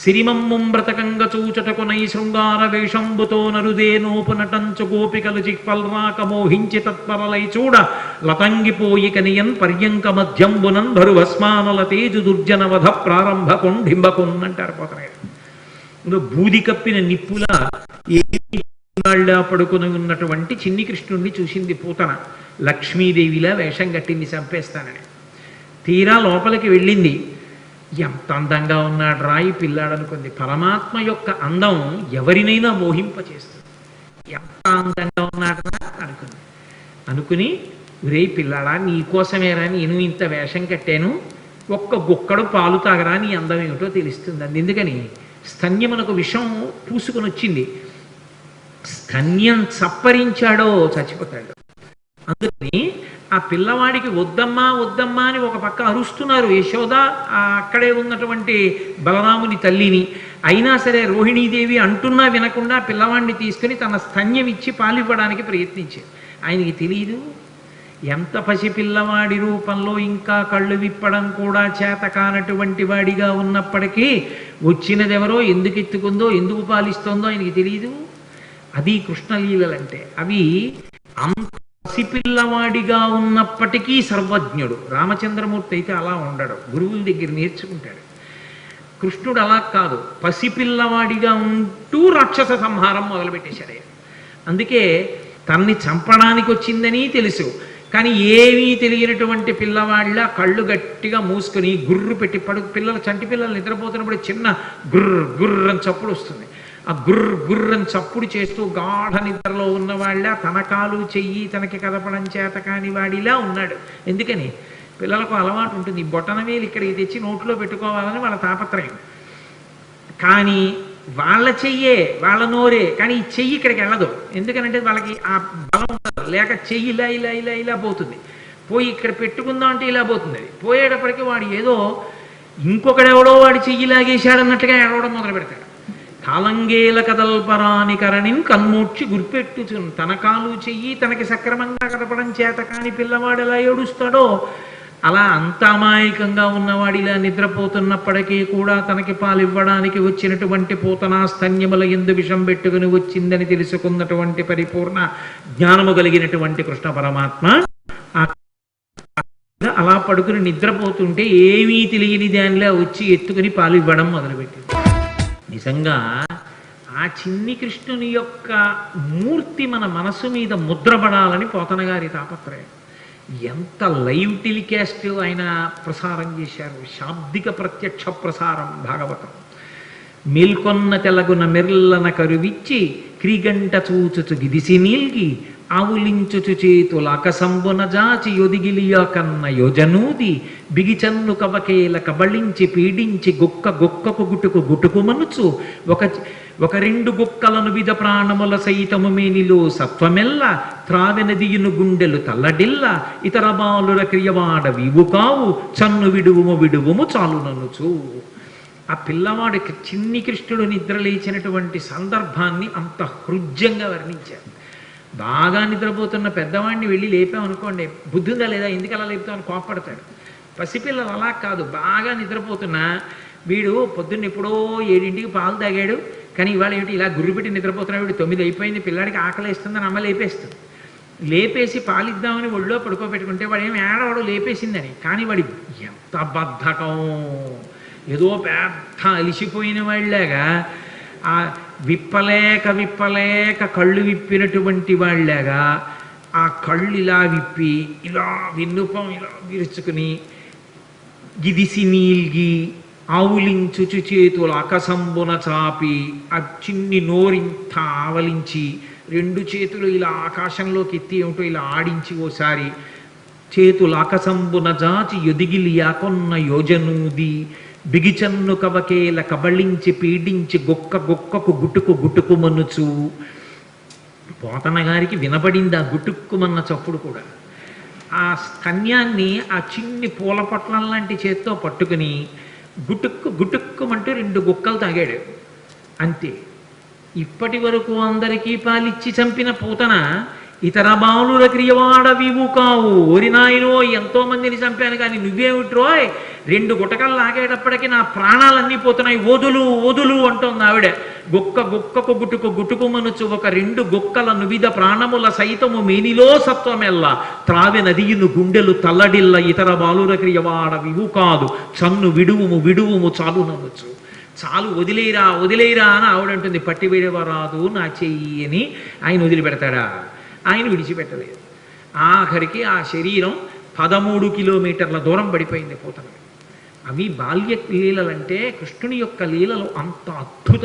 సిరిమమ్ముం బ్రతకంగ చూచటకునై శృంగార వేషంబుతో నరుదేనోపునటంచు గోపికలు చిక్పల్రాక మోహించి తత్పరలై చూడ లతంగిపోయి కనియన్ పర్యంక మధ్యంబునన్ భరువస్మానల తేజు దుర్జనవధ ప్రారంభ కొండింబకున్ అంటారు పోతనయ్య బూది కప్పిన నిప్పుల ఏ పడుకుని ఉన్నటువంటి చిన్ని కృష్ణుణ్ణి చూసింది పూతన. లక్ష్మీదేవిలా వేషం కట్టింది చంపేస్తానని. తీరా లోపలికి వెళ్ళింది. ఎంత అందంగా ఉన్నాడు రాయి పిల్లాడనుకుంది పరమాత్మ యొక్క అందం ఎవరినైనా మోహింపచేస్తుంది. ఎంత అందంగా ఉన్నాడరా అనుకుంది. అనుకుని రే పిల్లాడా నీకోసమేరా నేను ఇంత వేషం కట్టాను. ఒక్క గుక్కడు పాలు తాగరా నీ అందం ఏమిటో తెలుస్తుంది అంది. ఎందుకని? స్తన్యమునకు విషం పూసుకొని వచ్చింది స్తన్యం చప్పరించాడో చచ్చిపోతాడు. అందుకని ఆ పిల్లవాడికి వద్దమ్మా వద్దమ్మా అని ఒక పక్క అరుస్తున్నారు యశోద ఆ అక్కడే ఉన్నటువంటి బలరాముని తల్లిని. అయినా సరే రోహిణీదేవి అంటున్నా వినకుండా పిల్లవాడిని తీసుకుని తన స్తన్యం ఇచ్చి పాలివ్వడానికి ప్రయత్నించారు ఆయనకి తెలియదు ఎంత పసి పిల్లవాడి రూపంలో ఇంకా కళ్ళు విప్పడం కూడా చేత కానటువంటి వాడిగా ఉన్నప్పటికీ వచ్చినదెవరో ఎందుకు ఎత్తుకుందో ఎందుకు పాలిస్తోందో ఆయనకి తెలియదు అది కృష్ణలీలలంటే. అవి అంత పసిపిల్లవాడిగా ఉన్నప్పటికీ సర్వజ్ఞుడు. రామచంద్రమూర్తి అయితే అలా ఉండడు. గురువుల దగ్గర నేర్చుకుంటాడు. కృష్ణుడు అలా కాదు. పసిపిల్లవాడిగా ఉంటూ రాక్షస సంహారం మొదలుపెట్టేశాడు అందుకే తన్ని చంపడానికి వచ్చిందని తెలుసు. కానీ ఏమీ తెలియనటువంటి పిల్లవాళ్ళ కళ్ళు గట్టిగా మూసుకొని గుర్రు పెట్టి పడు పిల్లలు చంటి పిల్లలు నిద్రపోతున్నప్పుడు చిన్న గుర్ర గుర్ర అని చప్పుడు వస్తుంది. ఆ గుర్ర గుర్రని చప్పుడు చేస్తూ గాఢ నిద్రలో ఉన్నవాళ్ళ తన కాలు చెయ్యి తనకి కదపడం చేత కాని వాడిలా ఉన్నాడు. ఎందుకని? పిల్లలకు అలవాటు ఉంటుంది. ఈ బొటన వేలు ఇక్కడికి తెచ్చి నోట్లో పెట్టుకోవాలని వాళ్ళ తాపత్రయం. కానీ వాళ్ళ చెయ్యే వాళ్ళ నోరే కానీ ఈ చెయ్యి ఇక్కడికి వెళ్ళదు. ఎందుకనంటే వాళ్ళకి ఆ బలం ఉండదు. లేక చెయ్యి ఇలా ఇలా ఇలా ఇలా పోతుంది. పోయి ఇక్కడ పెట్టుకుందాం అంటే ఇలా పోతుంది. అది పోయేటప్పటికి వాడు ఏదో ఇంకొకడెవడో వాడి చెయ్యి లాగేశాడన్నట్టుగా ఎడవడం మొదలు పెడతాడు కాలంగేల కదల్పరాని కరణిని కన్మూర్చి గుర్పెట్టుచును తన కాలు చెయ్యి తనకి సక్రమంగా కదపడం చేత కాని పిల్లవాడు ఎలా ఏడుస్తాడో? అలా అంత అమాయకంగా ఉన్నవాడిలా నిద్రపోతున్నప్పటికీ కూడా తనకి పాలివ్వడానికి వచ్చినటువంటి పూతనా స్తన్యముల ఎందు విషం పెట్టుకుని వచ్చిందని తెలుసుకున్నటువంటి పరిపూర్ణ జ్ఞానము కలిగినటువంటి కృష్ణ పరమాత్మ. అలా పడుకుని నిద్రపోతుంటే ఏమీ తెలియని దానిలా వచ్చి ఎత్తుకుని పాలు ఇవ్వడం మొదలుపెట్టింది. నిజంగా ఆ చిన్ని కృష్ణుని యొక్క మూర్తి మన మనసు మీద ముద్రపడాలని పోతన గారి తాపత్రయం. ఎంత లైవ్ టెలికాస్ట్ ఆయన ప్రసారం చేశారు. శాబ్దిక ప్రత్యక్ష ప్రసారం భాగవతం. మేల్కొన్న తెలగున మెర్లన కరువిచ్చి క్రీగంట చూచుచు గిదిసి నీల్గి ఆవులించుచు చేతుల అకసంబున జాచి యొదిగిలియ కన్న యోజనూది బిగిచన్ను కవకేల కబళించి పీడించి గుక్క గుక్కకు గుటుకు గుటుకు మనుచు. ఒక ఒక రెండు గుక్కలను విధ ప్రాణముల సైతము మేనిలో సత్వమెల్ల. త్రావెనదియును గుండెలు తల్లడిల్ల. ఇతర బాలుర క్రియవాడ వీవు కావు చన్ను విడువుము విడువుము చాలుననుచు. ఆ పిల్లవాడు చిన్ని కృష్ణుడు నిద్రలేచినటువంటి సందర్భాన్ని అంత హృద్యంగా వర్ణించారు బాగా నిద్రపోతున్న పెద్దవాడిని వెళ్ళి లేపామనుకోండి బుద్ధి ఉందా లేదా? ఎందుకు అలా లేపుతామని కోపడతాడు పసిపిల్లలు అలా కాదు. బాగా నిద్రపోతున్నా వీడు పొద్దున్న ఎప్పుడో ఏడింటికి పాలు తాగాడు. కానీ ఇవాళ ఏమిటి? ఇలా గుర్రుపెట్టి నిద్రపోతున్నా వీడు తొమ్మిది అయిపోయింది. పిల్లాడికి ఆకలేస్తుందని అమ్మ లేపేస్తుంది. లేపేసి పాలిద్దామని ఒళ్ళో పడుకోబెట్టుకుంటే వాడు ఏమి ఏడవాడు లేపేసిందని. కానీ వాడి ఎంత బద్ధకం. ఏదో పెద్ద అలిసిపోయిన వాళ్ళలాగా విప్పలేక విప్పలేక కళ్ళు విప్పినటువంటి వాళ్ళేగా ఆ కళ్ళు ఇలా విప్పి ఇలా విన్నుపం ఇలా విరుచుకుని గిదిసి నీల్గి ఆవులించుచు చేతులు అకసంబున చాపి ఆ చిన్ని నోరింత ఆవలించి రెండు చేతులు ఇలా ఆకాశంలోకి ఎత్తి ఏమిటో ఇలా ఆడించి ఓసారి చేతులు అకసంబున జాచి ఎదిగిలియాకొన్న యోజనూది. బిగిచన్ను కవకేల కబళించి పీడించి గొక్క గొక్కకు గుటుకు గుటుకుమనుచు పోతన గారికి వినబడింది ఆ గుటుక్కుమన్న చప్పుడు కూడా. ఆ కన్యాన్ని ఆ చిన్ని పూల పొట్లం లాంటి చేత్తో పట్టుకుని గుటుక్కు గుటుక్కుమంటూ రెండు గుక్కలు తాగాడు. అంతే. ఇప్పటి వరకు అందరికీ పాలిచ్చి చంపిన పూతన? ఇతర బాలుల క్రియవాడవివు కావు. ఓరి నాయనో ఎంతో మందిని చంపాను కానీ నువ్వేమిట్రోయ్? రెండు గుటకలు లాగేటప్పటికి నా ప్రాణాలన్నీ పోతున్నాయి. వదులు వదులు అంటోంది ఆవిడ. గొక్క గుక్కకు గుటుకు గుటుకుమనుచు ఒక రెండు గొక్కల నువిద ప్రాణముల సైతము మేనిలో సత్వమెల్ల. త్రావె నదియును గుండెలు తల్లడిల్ల ఇతర బాలుర క్రియవాడవివు కాదు. చన్ను విడువుము విడువుము చాలు నవ్వచ్చు చాలు వదిలేరా వదిలేరా అని ఆవిడంటుంది. పట్టి వేరేవారాదు నా చెయ్యి అని ఆయన వదిలిపెడతాడా? ఆయన విడిచిపెట్టలేదు. ఆఖరికి ఆ శరీరం పదమూడు కిలోమీటర్ల దూరం పడిపోయింది పోతన అవి బాల్య లీలలంటే కృష్ణుని యొక్క లీలలు అంత అద్భుతం